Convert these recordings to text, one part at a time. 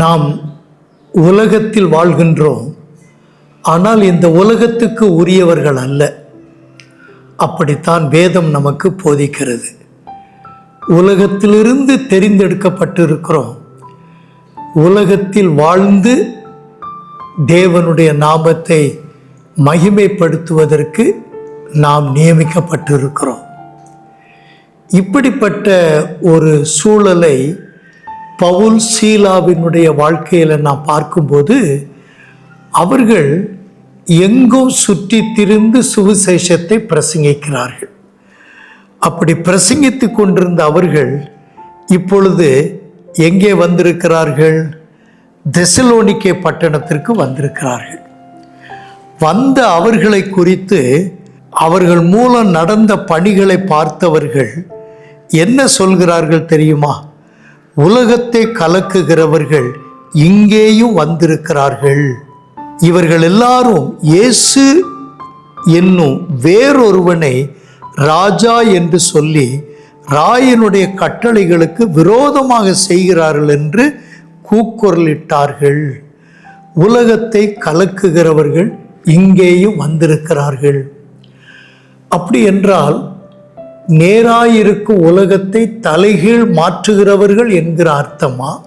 நாம் உலகத்தில் வாழ்கின்றோம். ஆனால் இந்த உலகத்துக்கு உரியவர்கள் அல்ல. அப்படித்தான் வேதம் நமக்கு போதிக்கிறது. உலகத்திலிருந்து தெரிந்தெடுக்கப்பட்டிருக்கிறோம். உலகத்தில் வாழ்ந்து தேவனுடைய நாமத்தை மகிமைப்படுத்துவதற்கு நாம் நியமிக்கப்பட்டிருக்கிறோம். இப்படிப்பட்ட ஒரு சூழலை பவுல் சீலாவினுடைய வாழ்க்கையில் நான் பார்க்கும்போது அவர்கள் எங்கும் சுற்றி திரிந்து சுவிசேஷத்தை பிரசங்கிக்கிறார்கள். அப்படி பிரசங்கித்து கொண்டிருந்த அவர்கள் இப்பொழுது எங்கே வந்திருக்கிறார்கள்? தெசலோனிக்கே பட்டணத்திற்கு வந்திருக்கிறார்கள். வந்த அவர்களை குறித்து அவர்கள் மூலம் நடந்த பணிகளை பார்த்தவர்கள் என்ன சொல்கிறார்கள் தெரியுமா? உலகத்தை கலக்குகிறவர்கள் இங்கேயும் வந்திருக்கிறார்கள். இவர்கள் எல்லாரும் இயேசு என்னும் வேறொருவனை ராஜா என்று சொல்லி ராயனுடைய கட்டளைகளுக்கு விரோதமாக செய்கிறார்கள் என்று கூக்குரலிட்டார்கள். உலகத்தை கலக்குகிறவர்கள் இங்கேயும் வந்திருக்கிறார்கள். அப்படி என்றால் நேராயிருக்கும் உலகத்தை தலைகீழ் மாற்றுகிறவர்கள் என்கிற அர்த்தமா?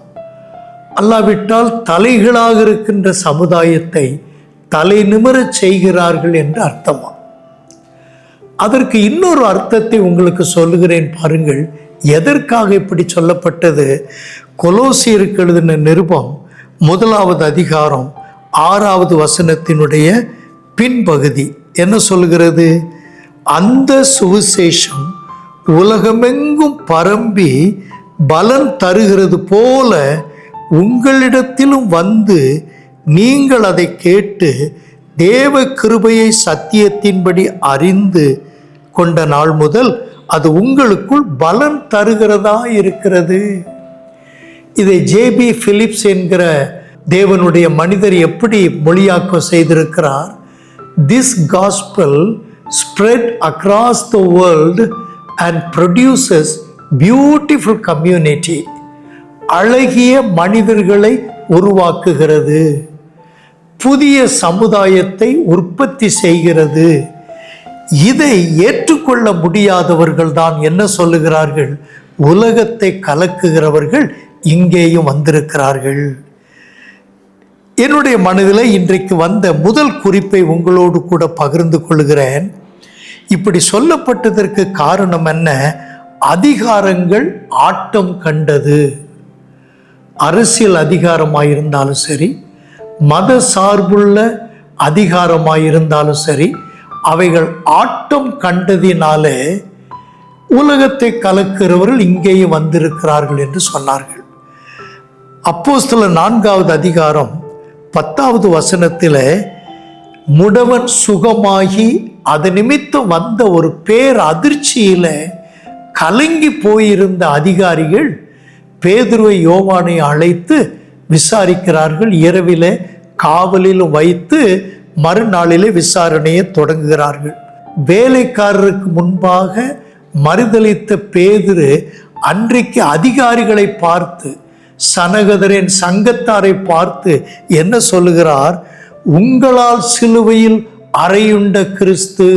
அல்லாவிட்டால் தலைகளாக இருக்கின்ற சமுதாயத்தை தலை நிமிரச் செய்கிறார்கள் என்று அர்த்தமா? அதற்கு இன்னொரு அர்த்தத்தை உங்களுக்கு சொல்லுகிறேன் பாருங்கள். எதற்காக இப்படி சொல்லப்பட்டது? கொலோசியருக்கு எழுதின நிருபம் முதலாவது அதிகாரம் ஆறாவது வசனத்தினுடைய பின்பகுதி என்ன சொல்கிறது அந்த சுவிசேஷம் உலகமெங்கும் பரம்பி பலன் தருகிறது போல உங்களிடத்திலும் வந்து நீங்கள் அதை கேட்டு தேவ கிருபையை சத்தியத்தின்படி அறிந்து கொண்ட நாள் முதல் அது உங்களுக்குள் பலன் தருகிறதா இருக்கிறது. இதை ஜேபி பிலிப்ஸ் என்கிற தேவனுடைய மனிதர் எப்படி மொழியாக்கம் செய்திருக்கிறார்? This gospel spread across the world and produces beautiful community அழகிய மனிதர்களை உருவாக்குகிறது. புதிய சமுதாயத்தை உற்பத்தி செய்கிறது. இதை ஏற்றுக்கொள்ள முடியாதவர்கள் தான் என்ன சொல்லுகிறார்கள்? உலகத்தை கலக்குகிறவர்கள் இங்கேயும் வந்திருக்கிறார்கள். என்னுடைய மனதில் இன்றைக்கு வந்த முதல் குறிப்பை உங்களோடு கூட பகிர்ந்து கொள்கிறேன். இப்படி சொல்லப்பட்டதற்கு காரணம் என்ன? அதிகாரங்கள் ஆட்டம் கண்டது. அரசியல் அதிகாரமாயிருந்தாலும் சரி மத சார்புள்ள அதிகாரமாயிருந்தாலும் சரி அவைகள் ஆட்டம் கண்டதினாலே உலகத்தை கலக்கிறவர்கள் இங்கேயே வந்திருக்கிறார்கள் என்று சொன்னார்கள். அப்போஸ்தல நான்காவது அதிகாரம் பத்தாவது வசனத்தில் முடவன் சுகமாகி அது நிமித்தம் வந்த ஒரு பேர் அதிர்ச்சியில் கலங்கி போயிருந்த அதிகாரிகள் பேதுருவை யோவானை அழைத்து விசாரிக்கிறார்கள். இரவில் காவலில் வைத்து மறுநாளிலே விசாரணையை தொடங்குகிறார்கள். வேலைக்காரருக்கு முன்பாக மறுதளித்த பேதுரு அன்றைக்கு அதிகாரிகளை பார்த்து சனகதரின் சங்கத்தாரை பார்த்து என்ன சொல்லுகிறார்? உங்களால் சிலுவையில் அறையுண்ட கிறிஸ்து.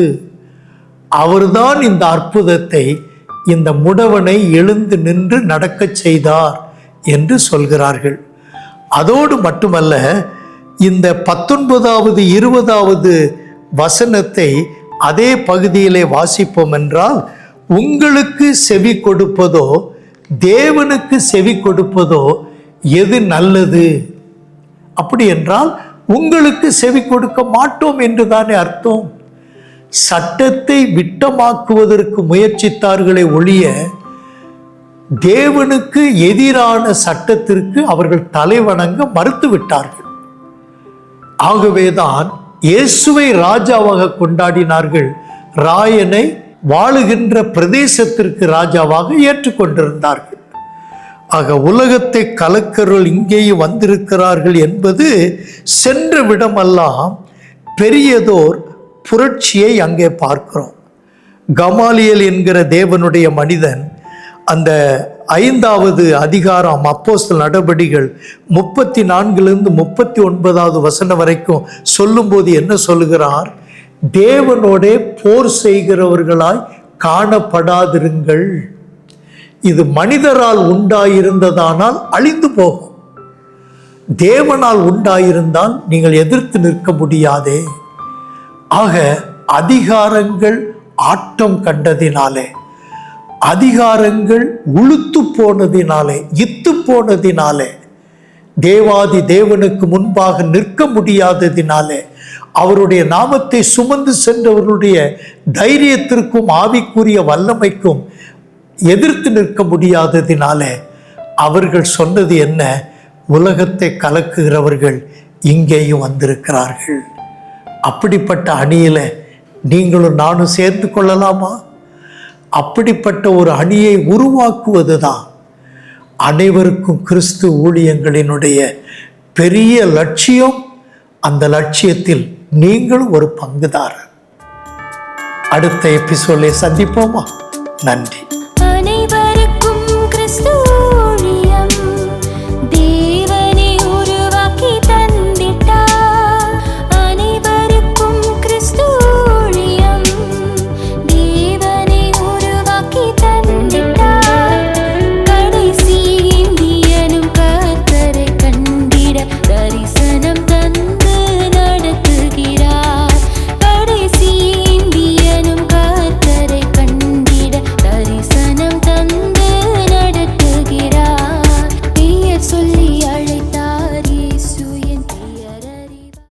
அவர்தான் இந்த அற்புதத்தை இந்த முடவனை எழுந்து நின்று நடக்கச் செய்தார் என்று சொல்கிறார்கள். அதோடு மட்டுமல்ல இந்த பத்தொன்பதாவது இருபதாவது வசனத்தை அதே பகுதியிலே வாசிப்போம் என்றால் உங்களுக்கு செவி கொடுப்பதோ தேவனுக்கு செவி கொடுப்பதோ எது நல்லது? அப்படி என்றால் உங்களுக்கு செவி கொடுக்க மாட்டோம் என்று தானே அர்த்தம்? சட்டத்தை விட்டமாக்குவதற்கு முயற்சித்தார்களே ஒழிய தேவனுக்கு எதிரான சட்டத்திற்கு அவர்கள் தலைவணங்க மறுத்து விட்டார்கள் ஆகவேதான் இயேசுவை ராஜாவாக கொண்டாடினார்கள். ராயனை வாழுகின்ற பிரதேசத்திற்கு ராஜாவாக ஏற்றுக்கொண்டிருந்தார்கள். ஆக உலகத்தை கலக்கர்கள் இங்கேயே வந்திருக்கிறார்கள் என்பது சென்ற விடமெல்லாம் பெரியதோர் புரட்சியை அங்கே பார்க்கிறோம். கமாலியல் என்கிற தேவனுடைய மனிதன் அந்த ஐந்தாவது அதிகாரம் அப்போஸ்தல் நடபடிகள் முப்பத்தி நான்கிலிருந்து முப்பத்தி ஒன்பதாவது வசனம் வரைக்கும் சொல்லும்போது என்ன சொல்லுகிறார்? தேவனோடே போர் செய்கிறவர்களாய் காணப்படாதிருங்கள். இது மனிதரால் உண்டாயிருந்ததானால் அழிந்து போகும். தேவனால் உண்டாயிருந்தால் நீங்கள் எதிர்த்து நிற்க முடியாதே. ஆக அதிகாரங்கள் ஆட்டம் கண்டதினாலே அதிகாரங்கள் உளுத்து போனதினாலே இத்து போனதினாலே தேவாதி தேவனுக்கு முன்பாக நிற்க முடியாததினாலே அவருடைய நாமத்தை சுமந்து சென்றவருடைய தைரியத்திற்கும் ஆவிக்குரிய வல்லமைக்கும் எதிர்த்து நிற்க முடியாததினாலே அவர்கள் சொன்னது என்ன? உலகத்தை கலக்குகிறவர்கள் இங்கேயும் வந்திருக்கிறார்கள். அப்படிப்பட்ட அணியில நீங்களும் நானும் சேர்ந்து கொள்ளலாமா? அப்படிப்பட்ட ஒரு அணியை உருவாக்குவதுதான் அனைவருக்கும் கிறிஸ்து ஊழியங்களினுடைய பெரிய லட்சியம். அந்த லட்சியத்தில் நீங்களும் ஒரு பங்குதாரர். அடுத்த எபிசோடை சந்திப்போமா? நன்றி.